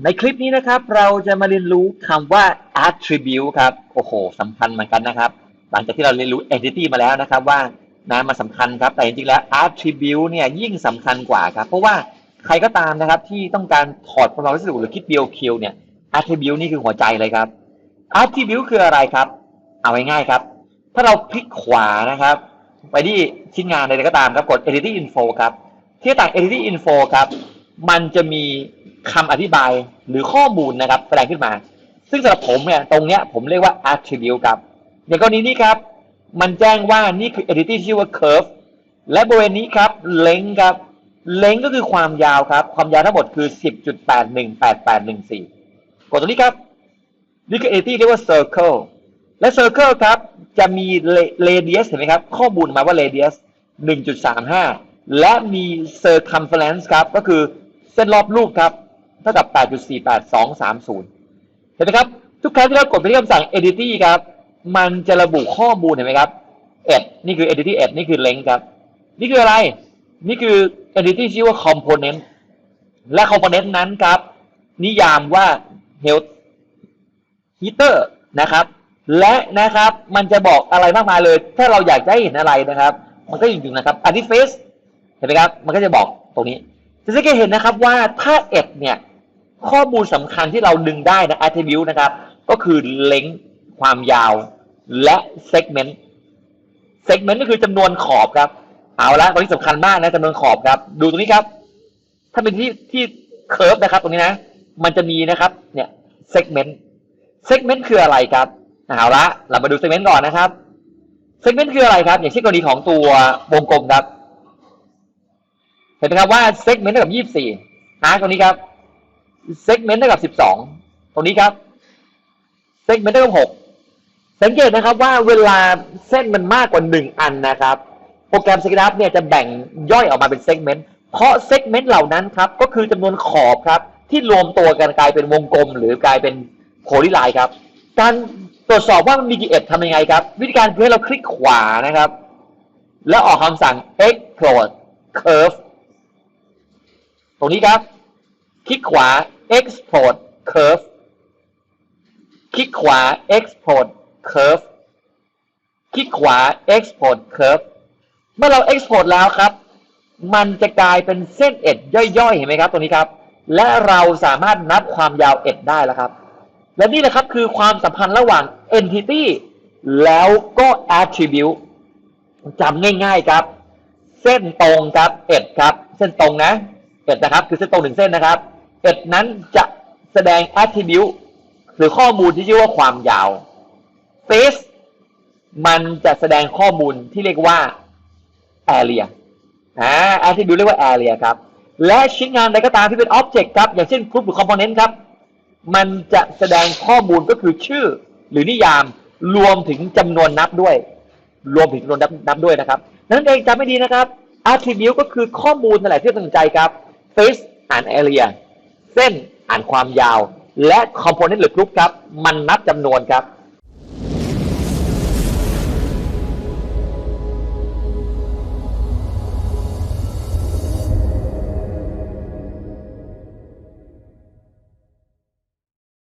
ในคลิปนี้นะครับ เราจะมาเรียนรู้คำว่า attribute ครับ โอ้โหสำคัญเหมือนกันนะครับ หลังจากที่เราเรียนรู้ entity มาแล้วนะครับ ว่านะมันสำคัญครับ แต่จริงๆแล้ว attribute เนี่ยยิ่งสำคัญกว่าครับ เพราะว่าใครก็ตามนะครับ ที่ต้องการถอดความรู้สึกหรือคิด BOQ เนี่ย attribute นี่คือหัวใจเลยครับ attribute คืออะไรครับ เอาง่ายๆครับ ถ้าเราพลิกขวานะครับ ไปที่ชิ้นงานใดก็ตามครับ กด entity info ครับ ที่ต่าง entity info ครับ มันจะมี คำอธิบายหรือข้อมูลนะครับแสดงขึ้นมา ซึ่งสำหรับผมเนี่ยตรงเนี้ยผมเรียกว่า attribute ครับอย่างกรณีนี้ครับ มันแจ้งว่านี่คือ entity ที่ชื่อว่า curve และบริเวณนี้ครับ length ครับ length ก็คือความยาวครับ ความยาวทั้งหมดคือ 10.818814กดตรงนี้ครับนี่คือ entity เรียกว่า circle และ circle ครับจะมี radius เห็นไหมครับ ข้อมูลมาว่า radius 1.35 และมี circumference ครับ ก็คือเส้นรอบรูปครับ เท่ากับ 8.48230 เห็นไหมครับ ทุกครั้งที่เรากดไปที่คำสั่ง edit ครับ มันจะระบุข้อมูลเห็นไหมครับ ed นี่คือ edit ed นี่คือ length ครับ นี่คืออะไร นี่คือ edit ชื่อว่า component และ component นั้นครับ นิยามว่า health heater นะครับ และนะครับมันจะบอกอะไรมากมายเลย ถ้าเราอยากจะให้เห็นอะไรนะครับ มันก็อยู่นะครับอันนี้ face เห็นไหมครับ มันก็จะบอกตรงนี้จะสังเกตเห็นนะครับว่าถ้า ed เนี่ย ข้อมูลสำคัญที่เราดึงได้นะ attribute นะครับ ก็คือ length ความยาวและ segment segment ก็คือจำนวนขอบครับ เอาละตรงนี้สำคัญมากนะจำนวนขอบครับ ดูตรงนี้ครับ ถ้าเป็นที่ที่ curve นะครับ ตรงนี้นะ มันจะมีนะครับ เนี่ย segment segment คืออะไรครับ เอาละเรามาดู segment ก่อนนะครับ segment คืออะไรครับ อย่างเช่นกรณีของตัววงกลมครับ เห็นไหมครับว่า segment เท่ากับ24หาตรงนี้ครับ segment เท่ากับ 12 ตรงนี้ครับ segment เท่ากับ 6 สังเกตนะครับว่าเวลาเส้นมันมากกว่า 1 อันนะครับ โปรแกรม SketchUp เนี่ยจะแบ่งย่อยออกมาเป็น segment เพราะ segment เหล่านั้นครับ ก็คือจำนวนขอบครับ ที่รวมตัวกันกลายเป็นวงกลม หรือกลายเป็นโพลีไลน์ครับ การตรวจสอบว่ามันมีกี่เอ็ดทำยังไงครับ วิธีการคือให้เราคลิกขวานะครับ แล้วออกคำสั่ง export curve ตรงนี้ครับ คลิกขวา export curve คลิกขวา export curve คลิกขวา export curve เมื่อเรา export แล้วครับ มันจะกลายเป็นเส้นเอ็ดย่อยๆ เห็นไหมครับตรงนี้ครับ และเราสามารถนับความยาวเอ็ดได้แล้วครับ และนี่แหละครับคือความสัมพันธ์ระหว่าง entity แล้วก็ attribute จำง่ายๆครับ เส้นตรงครับเอ็ดครับ เส้นตรงนะ เอ็ดนะครับคือเส้นตรงหนึ่งเส้นนะครับเอ็ดนั้นจะแสดง attribute หรือข้อมูลที่ชื่อว่าความยาว face มันจะแสดงข้อมูลที่เรียกว่า area อ่า attribute เรียกว่า area ครับ และชิ้นงานใดก็ตามที่เป็น object ครับ อย่างเช่น group หรือ component ครับ มันจะแสดงข้อมูลก็คือชื่อ หรือนิยามรวมถึงจำนวนนับด้วย รวมถึงจำนวนนับนับด้วยนะครับ นั่นเองจำไม่ดีนะครับ attribute ก็คือข้อมูลนั่นแหละที่สนใจครับ face อ่าน area เส้นอ่านความยาว และ component หรือ group ครับ มันนับจำนวนครับ